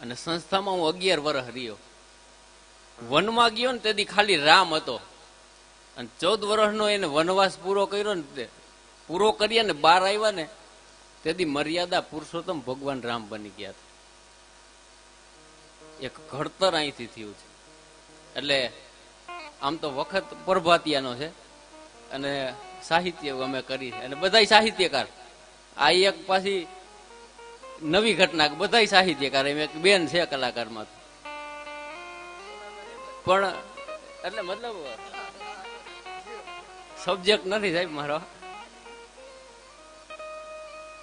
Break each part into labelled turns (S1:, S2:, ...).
S1: અને સંસ્થામાં હું અગિયાર વર્ષ રહ્યો. વનમાં ગયો ને તેથી ખાલી રામ હતો. અને ચૌદ વર્ષનો એને વનવાસ પૂરો કર્યો ને તે પૂરો કર્યા ને બહાર આવ્યા ને તેથી મર્યાદા પુરુષોત્તમ ભગવાન રામ બની ગયા હતા. એક ઘડતર અહીંથી થયું છે. એટલે આમ તો વખત પ્રભાતિયાનો છે. અને સાહિત્ય અમે કરી અને બધાય સાહિત્યકાર. આ એક પાછી નવી ઘટના બધા સાહિત્યકાર, એમ એક બેન છે કલાકારમાં. પણ, એટલે મતલબ સબ્જેક્ટ નથી સાહેબ મારો.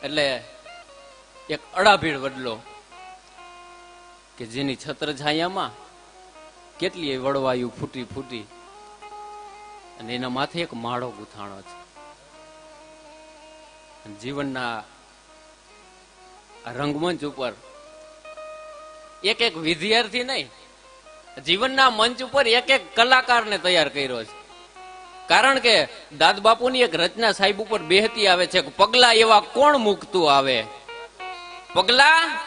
S1: એટલે એક અડાભીડ વડલો કે જેની છત્ર છાયામાં કેટલી વડવાયું ફૂટી ફૂટી અને એના માથે એક માળો ગુથાણો છે. જીવનના રંગમંચ ઉપર. એક એક વિદ્યાર્થી નહીં, જીવનના મંચ ઉપર એક એક કલાકારને તૈયાર કર્યો છે. કારણ કે દાદ બાપુની એક રચના સાહેબ ઉપર બેહતી આવે છે પગલા એવા કોણ મૂકતું આવે? પગલા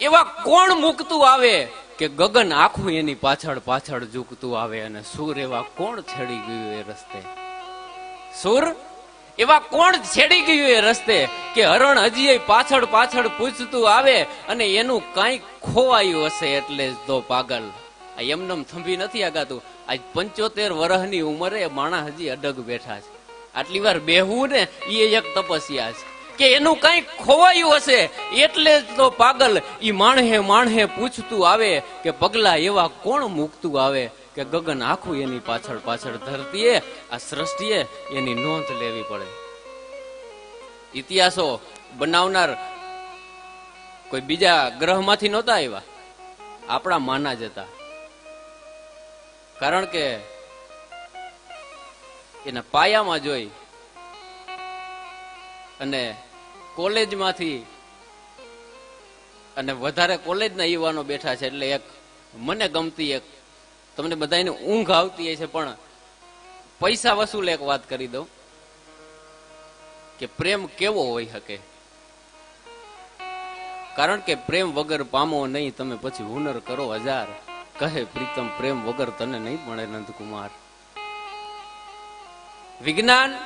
S1: એવા કોણ મૂકતું આવે કે ગગન આખું એની પાછળ પાછળ ઝૂકતું આવે અને સુર એવા કોણ છેડી ગયું એ રસ્તે? સુર એવા કોણ છેડી ગયું એ રસ્તે કે હરણ હજી પાછળ પાછળ પૂછતું આવે અને એનું કઈ ખોવાયું હશે એટલે જ તો પાગલ. આ એમનેમ થંભી નથી આગાતું. આજ પંચોતેર વર્ષની ઉંમરે માણસ હજી અડગ બેઠા છે. આટલી વાર બેહવું ને એ એક તપસ્યા છે. કે એનું કઈ ખોવાયું હશે એટલે જ તો પાગલ. ઈ માણહે માણહે પૂછતું આવે કે પગલા એવા કોણ મૂકતું આવે? કે ગગન આખું એની પાછળ પાછળ ધરતીએ, આ સૃષ્ટિએ એની નોંધ લેવી પડે. ઇતિહાસો બનાવનાર કોઈ બીજા ગ્રહમાંથી નહોતા આવ્યા. આપણા માના જ હતા. કારણ કે એના પાયામાં જોઈ અને કોલેજમાંથી અને વધારે કોલેજના યુવાનો બેઠા છે એટલે એક મને ગમતી એક તમને બધાને ઊંઘ આવતી હશે, પણ પૈસા વસૂલ એક વાત કરી દઉં કે પ્રેમ કેવો હોઈ શકે? કારણ કે પ્રેમ વગર પામો નહીં, તમે પછી હુનર કરો હજાર. કહે પ્રીતમ, પ્રેમ વગર તને નહીં મળે નંદકુમાર. વિજ્ઞાન,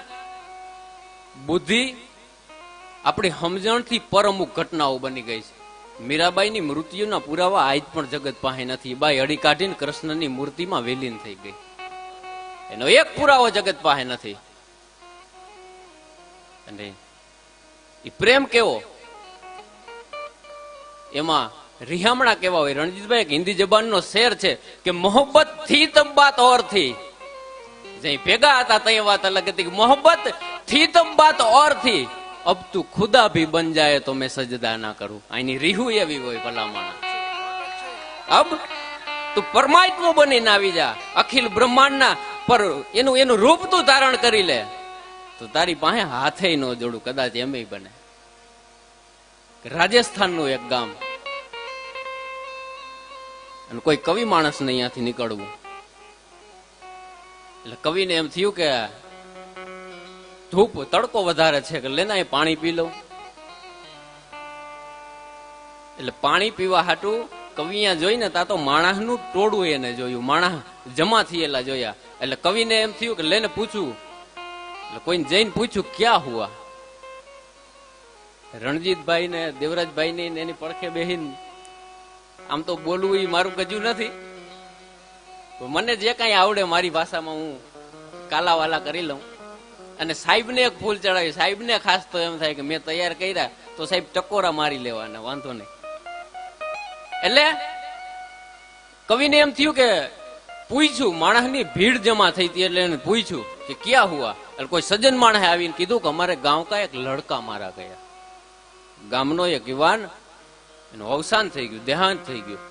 S1: બુદ્ધિ આપણી સમજણથી પર અમુક ઘટનાઓ બની ગઈ છે. મીરાબાઈની મૃત્યુના પુરાવા આજ પણ જગત પાસે નથી. બાઈ અડી કાઢીને કૃષ્ણની મૂર્તિમાં વિલીન થઈ ગઈ. એનો એક પુરાવો જગત પાસે નથી. અને એ પ્રેમ કેવો? એમાં રિહામણા કેવા હોય? રણજીતભાઈ એક હિન્દી જબાનનો શેર છે કે મોહબ્બતથી તમ બાત ઓરથી. જે ભેગા હતા તે વાત અલગ હતી મોહબ્બતથી તમ બાત ઓરથી. અબ તું ખુદા ભી બન જાય તો મેં સજદા ના કરું. આની રીહુ એવી હોય ભલામણ. અબ તું પરમાત્મા બનીને આવી જા. અખિલ બ્રહ્માંડના પર એનું એનું રૂપ તું ધારણ કરી લે. તો તારી પાસે હાથે ન જોડું, કદાચ એમ બને. રાજસ્થાનનું એક ગામ. અને કોઈ કવિ માણસ ને અહીંયાથી નીકળવું. એટલે કવિને એમ થયું કે ધૂપ તડકો વધારે છે કે લેના એ પાણી પી લઉં. એટલે પાણી પીવા હાટું કવિયા જોઈને તા તો માણસનું ટોળું એને જોયું. માણસ જમા થયેલા જોયા. એટલે કવિને એમ થયું કે લેને પૂછું. એટલે કોઈને જઈને પૂછ્યું ક્યાં હુઆ? રણજીતભાઈ ને દેવરાજભાઈ ને એની પડખે બેહીન આમ તો બોલવું એ મારું ગજું નથી. મને જે કાંઈ આવડે મારી ભાષામાં હું કાલાવાલા કરી લઉં. અને સાહેબને એક ફૂલ ચડાવી. સાહેબને ખાસ તો એમ થાય કે મેં તૈયાર કર્યા તો સાહેબ ટકોરા મારી લેવાના, વાંધો નહીં. એટલે કવિને એમ થયું કે પૂછ્યું, માણસની ભીડ જમા થઈ હતી એટલે એને પૂછ્યું કે ક્યાં હુઆ? એટલે કોઈ સજ્જન માણસે આવીને કીધું કે અમારે ગામ કા એક લડકા મારા ગયા. ગામનો એક યુવાન એનું અવસાન થઈ ગયું, દેહાંત થઈ ગયું.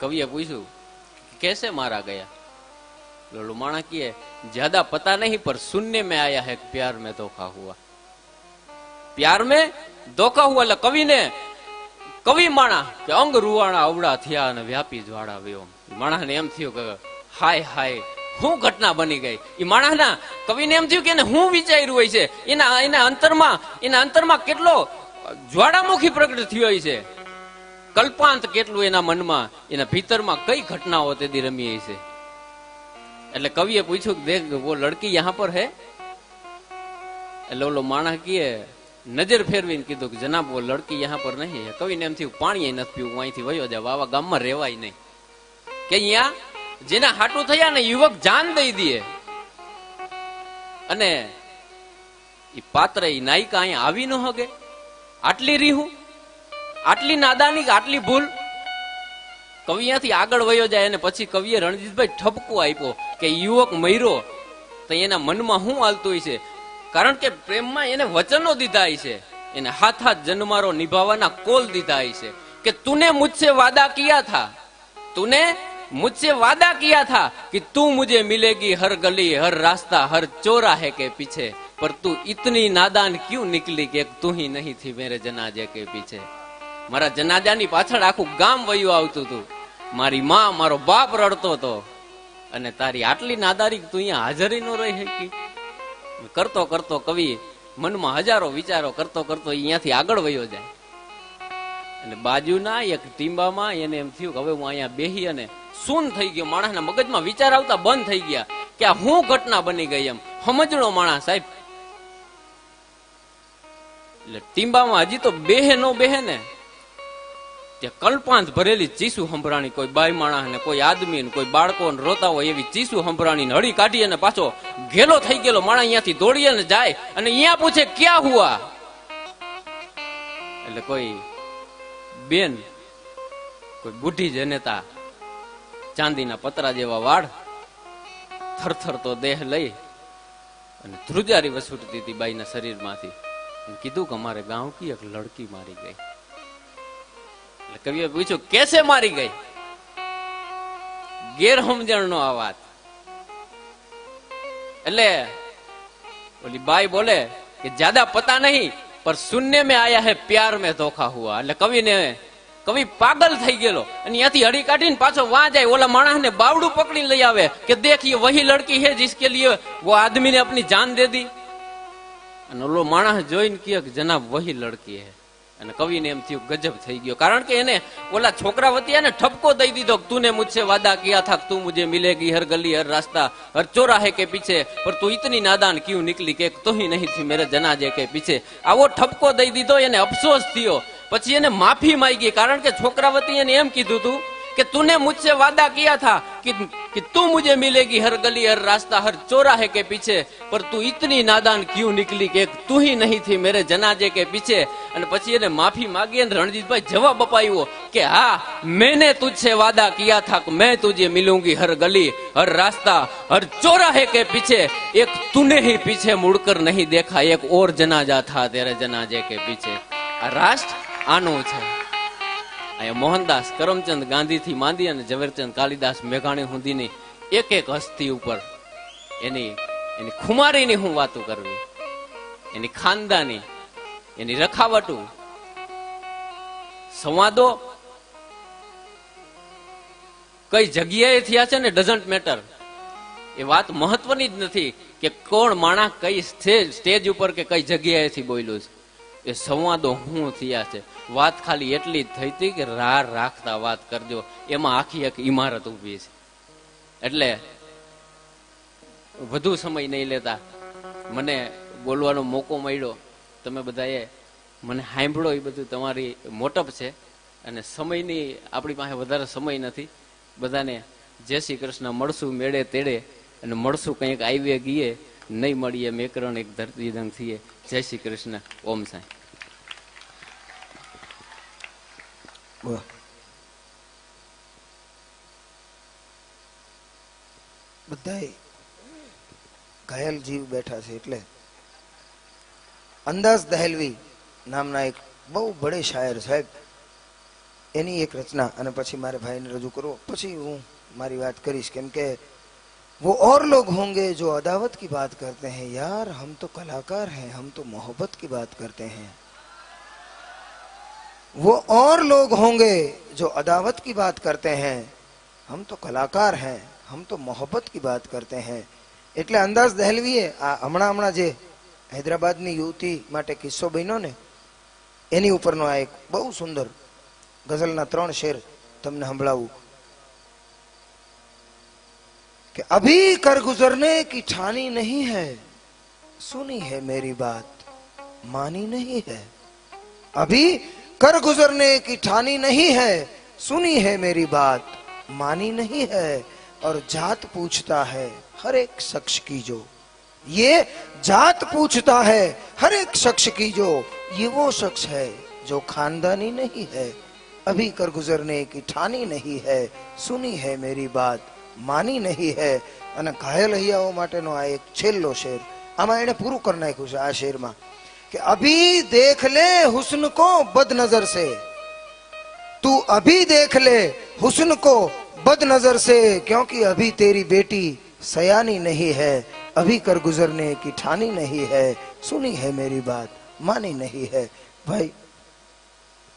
S1: કવિએ પૂછ્યું કેસે મારા ગયા? लोलुमाणा किए, ज्यादा पता नहीं, पर सुनने में आया है प्यार में धोखा हुआ। प्यार में ધોખા હુઆ એટલે કવિને કવિ માણા કે અંગ રૂવાણા અવડા થયા અને વ્યાપી જ્વાળા વ્યો માણાને એમ થયું કે હાય હાય હું ઘટના બની ગઈ એ માણસના કવિને એમ થયું કે હું વિચાર્યું હોય છે। એના એના અંતરમાં એના અંતરમાં કેટલો જ્વાળામુખી પ્રગટ થયો હોય છે. કલ્પાંત કેટલું એના મનમાં, એના ભીતરમાં કઈ ઘટનાઓ તેથી રમી છે. એટલે કવિએ પૂછ્યું કે દેખ, વો લડકી યહાં પર હે? એટલે ઓલો માણસ કીએ, નજર ફેરવીને કીધું કે જનાબ, વો લડકી યહાં પર નહીં હે. કવિને એમ થયું પાણી નથી પીવું, અહીંથી વયો જાય વાવા ગામમાં રહેવાય નહીં. કે અહીંયા જેના હાટું થયા ને યુવક જાન દઈ દે. અને એ પાત્ર એ નાયિકા અહીંયા આવી ન હગે. આટલી રીહું, આટલી નાદાની આટલી ભૂલ. કવિયાથી આગળ વયો જાય અને પછી કવિએ રણજીતભાઈ ઠપકો આપ્યો. કે યુવક મર્યો, તો એના મનમાં શું હાલતું હોય છે? કારણ કે પ્રેમમાં એને વચનો દીધા છે. એને હાથ હાથ જન્મારો નિભાવવાના કોલ દીધા છે કે તુને મુજસે વાદા કિયા થા? તુને मुझसे वादा किया था कि तू मुझे मिलेगी हर गली हर रास्ता हर चौराहे के पीछे पर तू इतनी नादान क्यों निकली कि तू ही नहीं थी मेरे जनाजे के पीछे મારા જનાજાની પાછળ આખું ગામ વયું આવતું હતું. મારી માં, મારો બાપ રડતો હતો. અને તારી આટલી નાદારી તું અહીંયા હાજરી નો રહી શકી. કરતો કરતો કવિ મનમાં હજારો વિચારો કરતો કરતો અહીંયાથી આગળ વયો જાય. અને બાજુના એક ટીંબામાં એને એમ થયું કે હવે હું અહીંયા બેહી અને સુન થઈ ગયો. માણસના મગજમાં વિચાર આવતા બંધ થઈ ગયા કે આ હું ઘટના બની ગઈ એમ. સમજણો માણસ સાહેબ. એટલે ટીંબામાં હજી તો બેહે નો બેહે ને. ત્યાં કલ્પાંત ભરેલી ચીસુ સંભરાણી કોઈ બાઈ માણસ ને કોઈ આદમી ને કોઈ બાળકો ને રોતા હોય એવી ચીસુ સંભરાણી ને હળી કાઢી અને પાછો ઘેલો થઈ ગયેલો માણસ અહીંયાથી દોડીએ ને જાય અને અહીંયા પૂછે, ક્યાં હુઆ? એટલે કોઈ બેન, કોઈ બુઢી જનેતા, ચાંદીના પતરા જેવા વાળ, થરથર તો દેહ લઈ અને ધ્રુજારી વસૂટતી હતી બાઈના શરીરમાંથી. કીધું કે અમારે ગાંવ કી એક લડકી મારી ગઈ. કવિએ પૂછ્યું, કેસે મારી ગઈ? ગેરસમજણ નો આ વાત. એટલે ઓલી બાઈ બોલે કે જ્યાદા પતા નહીં, પર શૂન્ય મેં આયા હે, પ્યાર મેં ધોખા હુઆ. એટલે કવિને, કવિ પાગલ થઈ ગયેલો. અને ત્યાંથી હળી કાઢીને પાછો વાં જાય, ઓલા માણસને બાવડું પકડી લઈ આવે કે દેખ યે વહી લડકી હે જિસકે લીએ વો આદમીને અપની જાન દે દી. અને ઓલો માણસ જોઈને કે, જનાબ, વહી લડકી હે. અને કવિને એમ થયું ગજબ થઈ ગયો. કારણ કે એને ઓલા છોકરા વતી ઠપકો દઈ દીધો તું ને મુજસે વાદા કિયા થા તું મુજે મિલેગી હર ગલી, હર રાસ્તા, હર ચોરા હે કે પીછે. પર તું ઇતની નાદાન ક્યુ નીકળી કે તો હી નહીં થી મેરે જનાજે કે પીછે. આવો ઠપકો દઈ દીધો, એને અફસોસ થયો. પછી એને માફી માંગી, કારણ કે છોકરા વતી એને એમ કીધું તું कि तूने मुझसे वादा किया था कि कि तू मुझे मिलेगी हर गली हर रास्ता हर चौराहे के पीछे पर तू इतनी नादान क्यों निकली कि एक तू ही नहीं थी मेरे जनाजे के पीछे અને પછી એને માફી માંગી અને રણજીતભાઈ જવાબ અપાયો કે હા मैंने तुझसे वादा किया था कि मैं तुझे मिलूंगी हर गली हर रास्ता हर चौराहे के पीछे एक तूने ही पीछे मुड़कर नहीं देखा एक और जनाजा था तेरे जनाजे के पीछे આ રાષ્ટ્ર આનું છે અહીંયા મોહનદાસ, કરમચંદ ગાંધી થી માંડી અને ઝવેરચંદ કાલિદાસ મેઘાણી સુધીની એક એક હસ્તી ઉપર એની એની ખુમારીની હું વાતો કરવી. એની ખાનદાની, એની રખાવટું, સંવાદો. કઈ જગ્યાએ થયા છે ને ડઝન્ટ મેટર એ વાત મહત્વની જ નથી કે કોણ માણસ કઈ સ્ટેજ ઉપર કે કઈ જગ્યાએથી બોલ્યું છે. એ સંવાદો હું થયા છે. વાત ખાલી એટલી થઈ હતી કે રાહ રાખતા વાત કરજો. એમાં આખી એક ઇમારત ઊભી છે. એટલે વધુ સમય નહીં લેતા મને બોલવાનો મોકો મળ્યો. તમે બધાએ મને સાંભળો એ બધું તમારી મોટપ છે અને સમયની આપણી પાસે વધારે સમય નથી. બધાને જય શ્રી કૃષ્ણ, મળશું મેળે તેડે અને મળશું કંઈક આવીએ ગીએ. નહીં મળીએ મેકરણ એક ધરતી દંગ થઈએ જય શ્રી કૃષ્ણ. ઓમ સાંઈ.
S2: બધા ઘાયલ જીવ બેઠા છે એટલે અંદાજ દહેલવી નામના એક બહુ બડે શાયર સાહેબ. એની એક રચના અને પછી મારે ભાઈને રજૂ કરવો. પછી હું મારી વાત કરીશ. કેમ કે वो और लोग होंगे जो अदावत की बात करते हैं यार हम तो कलाकार हैं हम तो मोहब्बत की बात करते हैं वो और लोग होंगे जो अदावत की बात करते हैं हम तो कलाकार हैं हम तो मोहब्बत की बात करते हैं એટલે અંદાજ દહેલવીએ આ હમણાં હમણાં જે હૈદરાબાદની યુવતી માટે કિસ્સો બન્યો ને એની ઉપરનો આ એક બહુ સુંદર ગઝલના ત્રણ શેર તમને સંભળાવું कि अभी कर गुजरने की ठानी नहीं है। सुनी है मेरी बात, मानी नहीं है। अभी कर गुजरने की ठानी नहीं है, सुनी है मेरी बात, मानी नहीं है। और जात पूछता है, हर एक शख्स की जो। ये जात पूछता है, हर एक शख्स की जो। ये वो शख्स है जो खानदानी नहीं है। अभी कर गुजरने की ठानी नहीं है, सुनी है मेरी बात માની નહીં હે અને ઘાયલ હૈયાઓ માટેનો આ એક છેલ્લો શેર આમાં એને પૂરું કરી નાખ્યું છે આ શેરમાં કે અભી દેખ લે હુસ્ન કો બદ નજર સે तू अभी देख ले हुस्न को बद नजर से क्योंकि अभी तेरी बेटी सयानी नहीं है अभी कर गुजरने की ठानी नहीं है सुनी है मेरी बात मानी नहीं है भाई